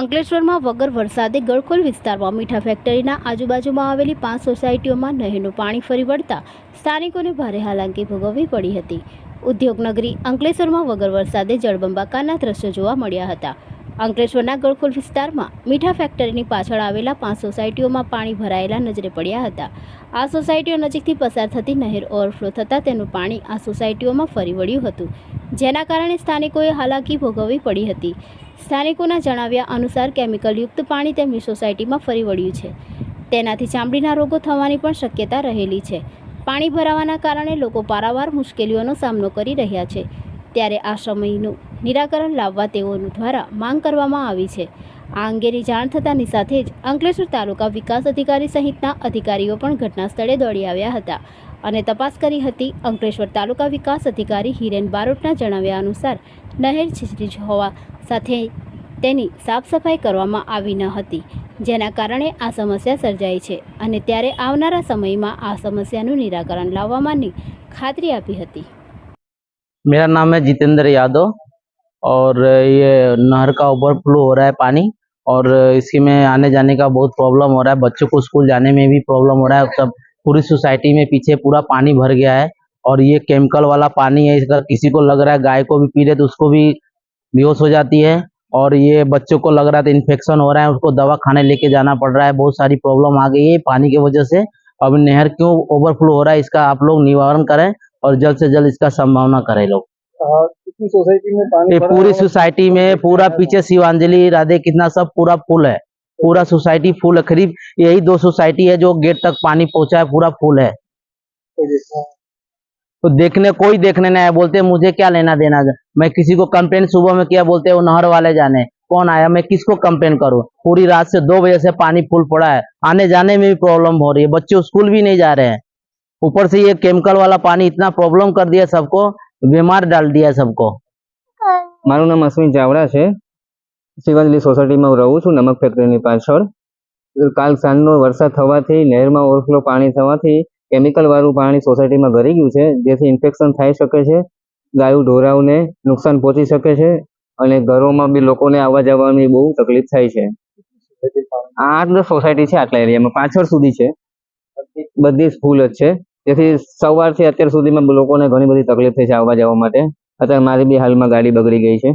અંકલેશ્વરમાં વગર વરસાદે ગળખોલ વિસ્તારમાં મીઠા ફેક્ટરીના આજુબાજુમાં આવેલી પાંચ સોસાયટીઓમાં નહેરનું પાણી ફરી વળતા સ્થાનિકોને ભારે હાલાકી ભોગવવી પડી હતી. ઉદ્યોગનગરી અંકલેશ્વરમાં વગર વરસાદે જળબંબાકારના દ્રશ્યો જોવા મળ્યા હતા. અંકલેશ્વરના ગળખોલ વિસ્તારમાં મીઠા ફેક્ટરીની પાછળ આવેલા પાંચ સોસાયટીઓમાં પાણી ભરાયેલા નજરે પડ્યા હતા. આ સોસાયટીઓ નજીકથી પસાર થતી નહેર ઓવરફ્લો થતાં તેનું પાણી આ સોસાયટીઓમાં ફરી વળ્યું હતું. જેના કારણે સ્થાનિકોએ હાલાકી ભોગવવી પડી હતી. સ્થાનિકોના જણાવ્યા અનુસાર કેમિકલયુક્ત પાણી તેમની સોસાયટીમાં ફરી વળ્યું છે. તેનાથી ચામડીના રોગો થવાની પણ શક્યતા રહેલી છે. પાણી ભરાવાના કારણે લોકો પારાવાર મુશ્કેલીઓનો સામનો કરી રહ્યા છે. ત્યારે આ સમયનું નિરાકરણ લાવવા તેઓનું દ્વારા માંગ કરવામાં આવી છે. આ અંગેની જાણ થતાની સાથે જ અંકલેશ્વર તાલુકા વિકાસ અધિકારી સહિતના અધિકારીઓ પણ ઘટના સ્થળે દોડી આવ્યા હતા અને તપાસ કરી હતી અંકલેશ્વર તાલુકા વિકાસ અધિકારી હિરેન બારોટના જણાવ્યા અનુસાર, નહેર છીછરી હોવા સાથે તેની સાફ સફાઈ કરવામાં આવી ન હતી જેના કારણે આ સમસ્યા સર્જાઈ છે અને ત્યારે આવનારા સમયમાં આ સમસ્યાનું નિરાકરણ લાવવાની ખાતરી આપી હતી मेरा नाम है जितेंद्र यादव और ये नहर का ओवरफ्लो हो रहा है पानी और इसी में आने जाने का बहुत प्रॉब्लम हो रहा है बच्चों को स्कूल जाने में भी प्रॉब्लम हो रहा है सब पूरी सोसाइटी में पीछे पूरा पानी भर गया है और ये केमिकल वाला पानी है इसका किसी को लग रहा है गाय को भी पी रहे तो उसको भी बेहोश हो जाती है और ये बच्चों को लग रहा था इन्फेक्शन हो रहा है उसको दवा खाने लेके जाना पड़ रहा है बहुत सारी प्रॉब्लम आ गई है पानी की वजह से। अब नहर क्यों ओवरफ्लो हो रहा है इसका आप लोग निवारण करें और जल्द से जल्द इसका संभावना करें लोग। हाँ, सोसाइटी में पानी पूरी सोसाइटी में पूरा पीछे शिवांजलि राधे कितना सब पूरा फुल है। पूरा सोसाइटी फुल है करीब यही दो सोसाइटी है जो गेट तक पानी पहुँचा है पूरा फुल है। है। तो देखने कोई देखने नहीं आया बोलते हैं, मुझे क्या लेना देना मैं किसी को कंप्लेन सुबह में किया बोलते हैं, वो नहर वाले जाने कौन आया मैं किसको कंप्लेन करूं पूरी रात से दो बजे से पानी फुल पड़ा है आने जाने में भी प्रॉब्लम हो रही है बच्चे स्कूल भी नहीं जा रहे हैं ऊपर से ये केमिकल वाला पानी इतना प्रॉब्लम कर दिया सबको बीमार डाल दिया है सबको મારું નામ અશ્વિન ચાવડા છે શિવાંજલી સોસાયટીમાં હું રહું છું નમક ફેક્ટરીની પાછળ કાલ સાંજનો વરસાદ થવાથી નહેરમાં ઓવરફ્લો પાણી થવાથી કેમિકલ વાળું પાણી સોસાયટીમાં ભરી ગયું છે, જેથી ઇન્ફેક્શન થઈ શકે છે, ગાયું ઢોરાઓને નુકસાન પહોંચી શકે છે અને ઘરોમાં બી લોકોને આવવા જવાની બહુ તકલીફ થાય છે. આ આઠ સોસાયટી છે આટલા એરિયામાં, પાછળ સુધી છે. બધી જ ફૂલ જ છે. જેથી સવારથી અત્યાર સુધીમાં લોકોને ઘણી બધી તકલીફ થઈ છે આવવા જવા માટે. અત્યારે મારી બી હાલમાં ગાડી બગડી ગઈ છે.